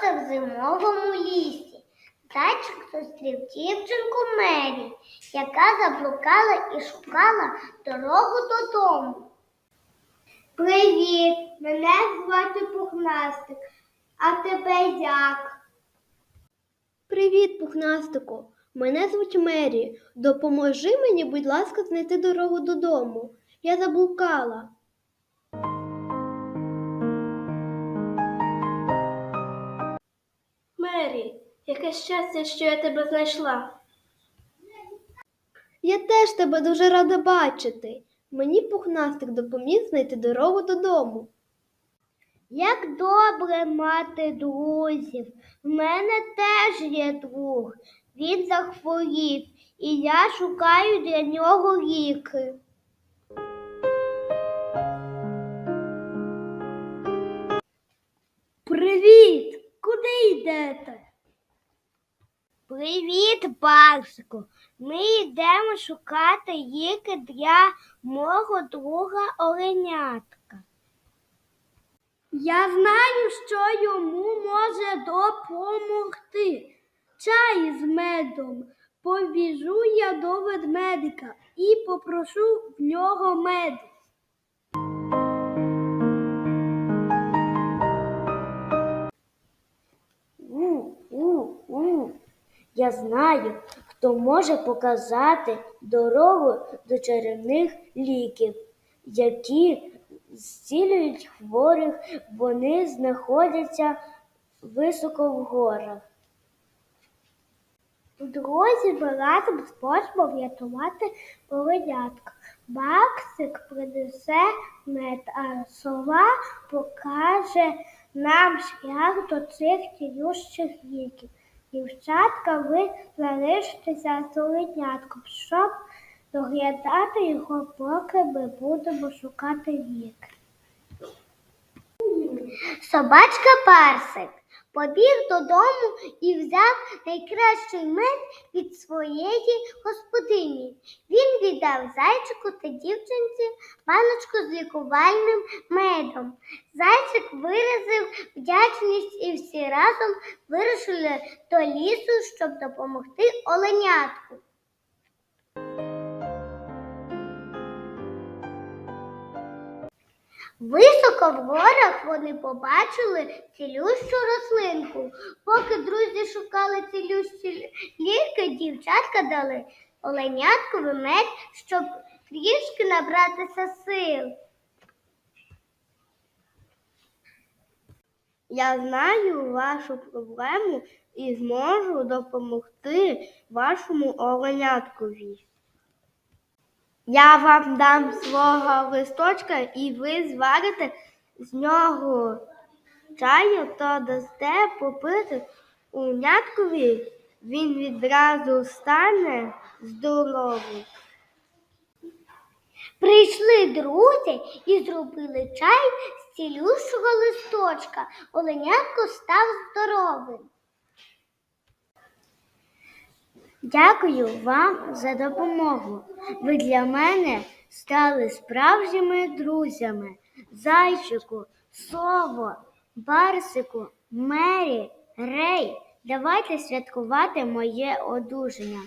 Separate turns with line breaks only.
це в зимовому лісі. Зайчик зустрів дівчинку Мері, яка заблукала і шукала дорогу додому. Привіт, мене звати Пухнастик. А тебе як?
Привіт, пухнастику. Мене звуть Мері. Допоможи мені, будь ласка, знайти дорогу додому. Я заблукала. Мері, яке щастя, що я тебе знайшла. Я теж тебе дуже рада бачити. Мені пухнастик допоміг знайти дорогу додому.
Як добре мати друзів. В мене теж є друг. Він захворів, і я шукаю для нього ліки. Привіт! Йдете? Привіт, Барсику. Ми йдемо шукати ліки для мого друга Оленятка. Я знаю, що йому може допомогти. Чай з медом. Побіжу я до ведмедика і попрошу в нього мед. Я знаю, хто може показати дорогу до чарівних ліків, які зцілюють хворих, вони знаходяться високо в горах. У дорозі ми разом зможемо врятувати полонятка. Максик принесе мед, а сова покаже нам шлях до цих цілющих ліків. Дівчатка, ви залишитеся з щоб доглядати його, поки ми будемо шукати вік. Собачка Парсик побіг додому і взяв найкращий мед від своєї господині. Він віддав зайчику та дівчинці баночку з лікувальним медом. Зайчик виразив вдячність і всі разом вирушили до лісу, щоб допомогти оленятку. Високо в горах вони побачили цілющу рослинку. Поки друзі шукали цілющі ліки, дівчатка дали оленятковий мед, щоб трішки набратися сил.
Я знаю вашу проблему і зможу допомогти вашому оленяткові. Я вам дам свого листочка, і ви зварите з нього чаю та дасте попити оленяткові. Він відразу стане здоровий.
Прийшли друзі і зробили чай з цілющого листочка. Оленятко став здоровим. Дякую вам за допомогу. Ви для мене стали справжніми друзями. Зайчику, сово, барсику, мері, рей. Давайте святкувати моє одужання.